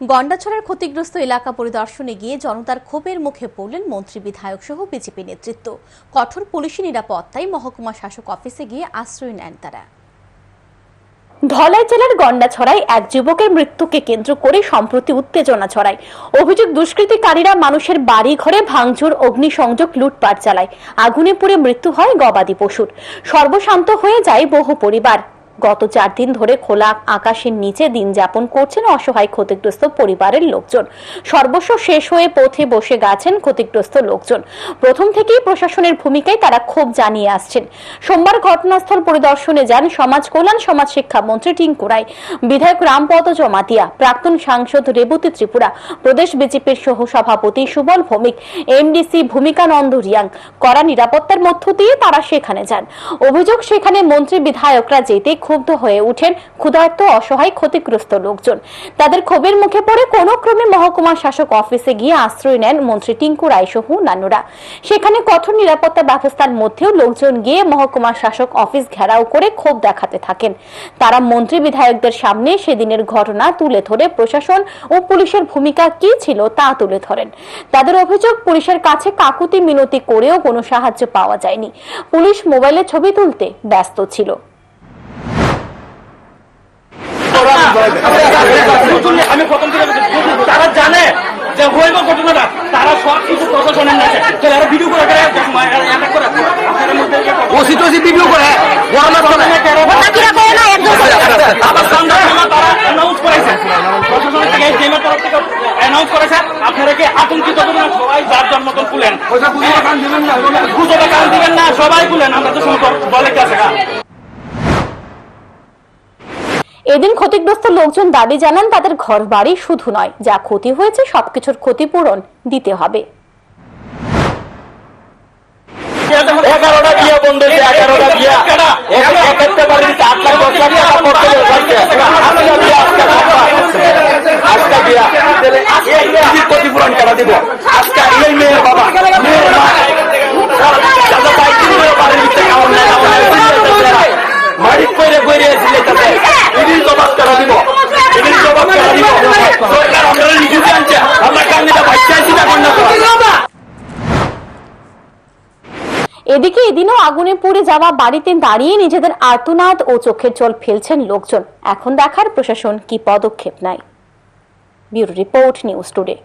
গন্ডাছড়ার ক্ষতিগ্রস্ত এলাকা পরিদর্শনে গিয়ে জনতার ক্ষোভের মুখে পড়লেন মন্ত্রী, বিধায়ক সহ বিজেপি নেতৃত্ব। কঠোর পুলিশি নিরাপত্তায় মহকুমা শাসক অফিসে গিয়ে আশ্রয় নেন তারা। ধলাই জেলার গন্ডাছড়ায় এক যুবকের মৃত্যুকে কেন্দ্র করে সম্প্রতি উত্তেজনা ছড়ায়। অভিযোগ দুষ্কৃতিকারীরা মানুষের বাড়ি ঘরে ভাঙচুর, অগ্নিসংযোগ, লুটপাট চালায়। আগুনে পুড়ে মৃত্যু হয় গবাদি পশুর। সর্বশান্ত হয়ে যায় বহু পরিবার। গত চার দিন ধরে খোলা আকাশের নিচে দিন যাপন করছেন অসহায় ক্ষতিগ্রস্ত পরিবারের লোকজন। সর্বস্ব শেষ হয়ে পথে বসে গেছেন ক্ষতিগ্রস্ত লোকজন। প্রথম থেকেই প্রশাসনের ভূমিকায় তারা ক্ষোভ জানিয়ে আসছেন। সোমবার ঘটনাস্থল পরিদর্শনে যান সমাজ কল্যাণ, সমাজ শিক্ষা মন্ত্রী টিঙ্কু রায়। বিধায়ক রামপদ জমাতিয়া, প্রাক্তন সাংসদ রেবতী ত্রিপুরা, প্রদেশ বিজেপির সহ সভাপতি সুবল ভৌমিক এমডিসি ভূমিকানন্দ রিয়াং, কড়া নিরাপত্তার মধ্য দিয়ে তারা সেখানে যান। অভিযোগ, সেখানে মন্ত্রী বিধায়করা যেতে ক্ষুব্ধ হয়ে উঠেন ক্ষুধার্ত, অসহায়, ক্ষতিগ্রস্ত লোকজন। তাদের ক্ষোভের মুখে পড়ে কোনো ক্রমে মহকুমা শাসক অফিসে গিয়ে আশ্রয় নেন মন্ত্রী টিঙ্কু রায় সহ অন্যান্যরা। সেখানে কঠোর নিরাপত্তা ব্যবস্থার মধ্যেও লোকজন গিয়ে মহকুমা শাসক অফিস ঘেরাও করে ক্ষোভ দেখাতে থাকেন। তারা মন্ত্রী বিধায়কদের সামনে সেদিনের ঘটনা তুলে ধরে প্রশাসন ও পুলিশের ভূমিকা কি ছিল তা তুলে ধরেন। তাদের অভিযোগ, পুলিশের কাছে কাকুতি মিনতি করেও কোনো সাহায্য পাওয়া যায়নি। পুলিশ মোবাইলে ছবি তুলতে ব্যস্ত ছিল। আমি প্রথম থেকে তারা জানে যে হইব ঘটনাটা। তারা সব কিছু প্রশাসনের নাচে এরা ভিডিও করে। অ্যাটাক। ওসি টোসি ভিডিও করে বড় করেছে। আপনারা কি আতঙ্কিত করবেন সবাই যার যার মতন খুলেন গুজবে কান দিবেন না সবাই খুলেন। আমরা তো বলে হ্যাঁ? এদিন ক্ষতিগ্রস্ত লোকজন দাবি জানান তাদের ঘর বাড়ি শুধু নয়, যা ক্ষতি হয়েছে সবকিছুর ক্ষতিপূরণ দিতে হবে। ক্ষতিপূরণ দিব আজকে বাবা এদিকে এদিনও আগুনে পুড়ে যাওয়া বাড়িতে দাঁড়িয়ে নিজেদের আর্তনাদ ও চোখের জল ফেলছেন লোকজন। এখন দেখার প্রশাসন কি পদক্ষেপ নেয়। Bureau report news today.